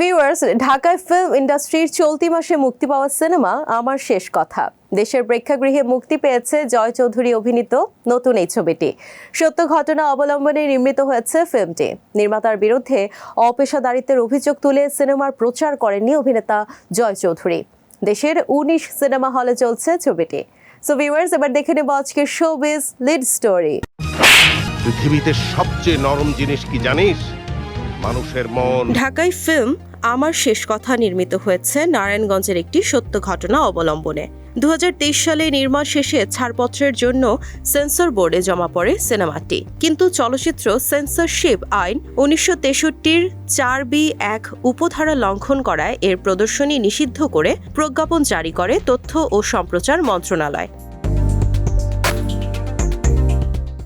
Viewers ঢাকায় film ইন্ডাস্ট্রির চলতি মাসে মুক্তি পাওয়া সিনেমা আমার শেষ কথা। দেশের প্রেক্ষাগৃহে মুক্তি পেয়েছে জয় চৌধুরী অভিনীত নতুন এই ছবিটি। সত্য ঘটনা অবলম্বনে নির্মিত হয়েছে ফিল্মটি নির্মাতার বিরুদ্ধে অপেশাদারিত্বের অভিযোগ তুলে সিনেমার প্রচার করেননি অভিনেতা জয় চৌধুরী। দেশের উনিশ সিনেমা হলে চলছে ছবিটি। সো ভিউয়ার্স এবার দেখে নেব আজকের শোবিজ লিড স্টোরি পৃথিবীতে সবচেয়ে নরম জিনিস কি জানিস? মানুষের মন। ঢাকায় ফিল্ম আমার শেষ কথা নির্মিত হয়েছে নারায়ণগঞ্জের একটি সত্য ঘটনা অবলম্বনে। দু হাজার তেইশ সালে নির্মাণ শেষে ছাড়পত্রের জন্য সেন্সর বোর্ডে জমা পড়ে সিনেমাটি। কিন্তু চলচ্চিত্র সেন্সরশিপ আইন উনিশশো তেষট্টির চার বি এক উপধারা লঙ্ঘন করায় এর প্রদর্শনী নিষিদ্ধ করে প্রজ্ঞাপন জারি করে তথ্য ও সম্প্রচার মন্ত্রণালয়।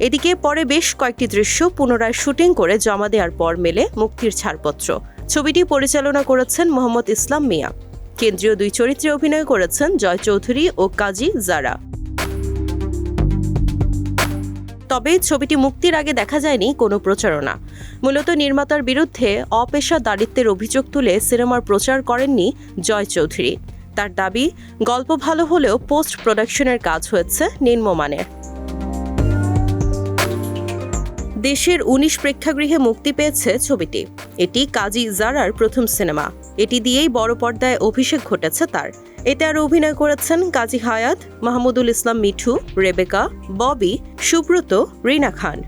এদিকে পরে বেশ কয়েকটি দৃশ্য পুনরায় শুটিং করে জমা দেওয়ার পর মেলে মুক্তির ছাড়পত্র। ছবিটি পরিচালনা করেছেন মোহাম্মদ ইসলাম মিয়া। কেন্দ্রীয় দুই চরিত্রে অভিনয় করেছেন জয় চৌধুরী ও কাজী জারা। তবে ছবিটি মুক্তির আগে দেখা যায়নি কোনো প্রচারণা। মূলত নির্মাতার বিরুদ্ধে অপেশা দারিত্বের অভিযোগ তুলে সিনেমার প্রচার করেননি জয় চৌধুরী। তার দাবি, গল্প ভালো হলেও পোস্ট প্রোডাকশনের কাজ হয়েছে নিম্নমানের। দেশের উনিশ প্রেক্ষাগৃহে মুক্তি পেয়েছে ছবিটি। এটি কাজী জারার প্রথম সিনেমা। এটি দিয়েই বড় পর্দায় অভিষেক ঘটেছে তার। এতে আর অভিনয় করেছেন কাজী হায়াত, মাহমুদুল ইসলাম মিঠু, রেবেকা, ববি, সুব্রত, রিনা খান।